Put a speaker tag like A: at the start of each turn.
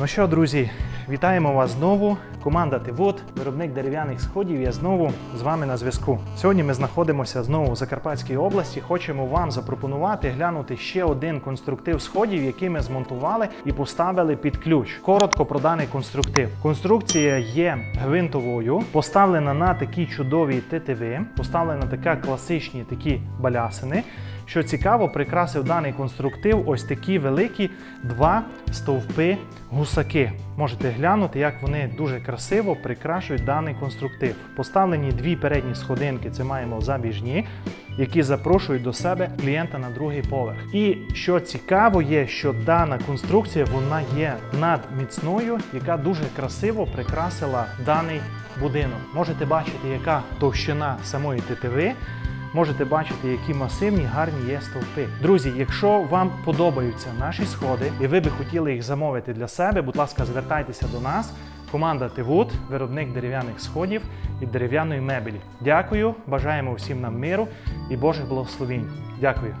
A: Ну що, друзі, вітаємо вас знову. Команда Тивод, виробник дерев'яних сходів. Я знову з вами на зв'язку. Сьогодні ми знаходимося знову в Закарпатській області. Хочемо вам запропонувати глянути ще один конструктив сходів, який ми змонтували і поставили під ключ. Коротко про даний конструктив. Конструкція є гвинтовою, поставлена на такі чудові тетиви, поставлена така класичні такі балясини. Що цікаво, прикрасив даний конструктив ось такі великі два стовпи гусаки. Можете глянути, як вони дуже красиво прикрашують даний конструктив. Поставлені дві передні сходинки, це маємо забіжні, які запрошують до себе клієнта на другий поверх. І що цікаво є, що дана конструкція вона є надміцною, яка дуже красиво прикрасила даний будинок. Можете бачити, яка товщина самої тетиви. Можете бачити, які масивні, гарні є стовпи. Друзі, якщо вам подобаються наші сходи і ви би хотіли їх замовити для себе, будь ласка, звертайтеся до нас. Команда Тивуд, виробник дерев'яних сходів і дерев'яної мебелі. Дякую, бажаємо всім нам миру і Божих благословінь. Дякую.